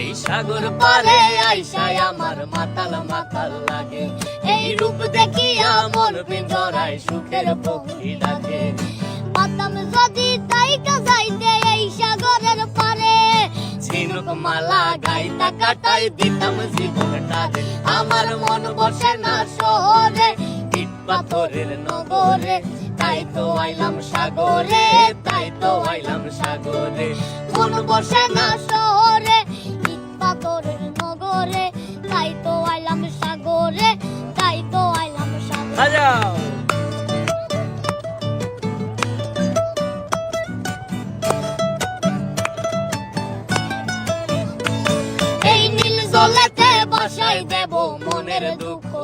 এই সাগর পারে আইসায় আমার মাতাল মাতাল লাগে। এই রূপ দেখিয়া মন পিঞ্জরায় সুখের পক্ষী ডাকে পাতাম যদি তাইকা যাইতে এই সাগরের পারে ঝিনুক মালা গাইতা কাটাই দিতাম জীবনটারে। আমার মন বসে না শহরে ইট পাথরের নগরে। তাই তো আইলাম সাগরে তাই তো আইলাম সাগরে। মন বসে না শহরে